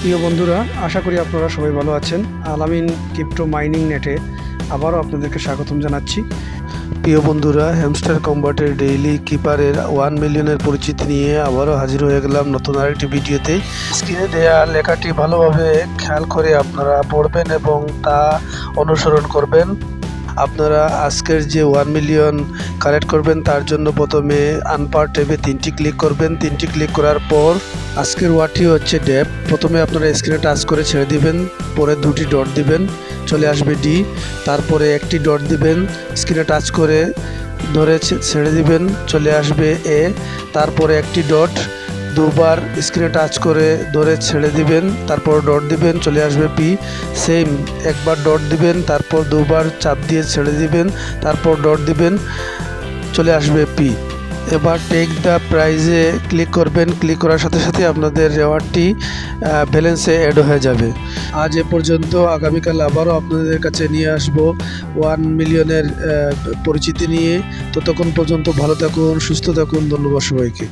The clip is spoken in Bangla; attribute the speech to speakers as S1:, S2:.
S1: প্রিয় বন্ধুরা, আশা করি আপনারা সবাই ভালো আছেন। আলামিন ক্রিপ্টো মাইনিং নেটে আবারও আপনাদেরকে স্বাগতম জানাচ্ছি। প্রিয় বন্ধুরা, হ্যামস্টার কম্বাটের ডেইলি কিপারের ওয়ান মিলিয়নের পরিচিতি নিয়ে আবারও হাজির হয়ে গেলাম নতুন আরেকটি ভিডিওতে। স্ক্রিনে দেয়া লেখাটি ভালোভাবে খেয়াল করে আপনারা পড়বেন এবং তা অনুসরণ করবেন। আপনারা আজকের যে ওয়ান মিলিয়ন কালেক্ট করবেন, তার জন্য প্রথমে আনপার ট্যাবে তিনটি ক্লিক করবেন। তিনটি ক্লিক করার পর আজকের ওয়ার্ডটি হচ্ছে ড্যাপ প্রথমে আপনারা স্ক্রিনে টাচ করে ছেড়ে দিবেন, পরে দুটি ডট দিবেন, চলে আসবে ডি তারপরে একটি ডট দিবেন স্ক্রিনে টাচ করে ধরে ছেড়ে দিবেন, চলে আসবে এ তারপরে একটি ডট দুবার স্ক্রিনে টাচ করে ধরে ছেড়ে দিবেন, তারপর ডট দিবেন, চলে আসবে পি সেম একবার ডট দিবেন, তারপর দুবার চাপ দিয়ে ছেড়ে দিবেন, তারপর ডট দিবেন, চলে আসবে পি এবার টেক দ্য প্রাইজে ক্লিক করবেন ক্লিক করার সাথে সাথে আপনাদের রেওয়ার্ডটি ব্যালেন্সে অ্যাড হয়ে যাবে। আজ এ পর্যন্ত আগামীকাল আবারও আপনাদের কাছে নিয়ে আসব ওয়ান মিলিয়নের পরিচিতি নিয়ে। ততক্ষণ পর্যন্ত ভালো থাকুন, সুস্থ থাকুন, ধন্যবাদ সবাইকে।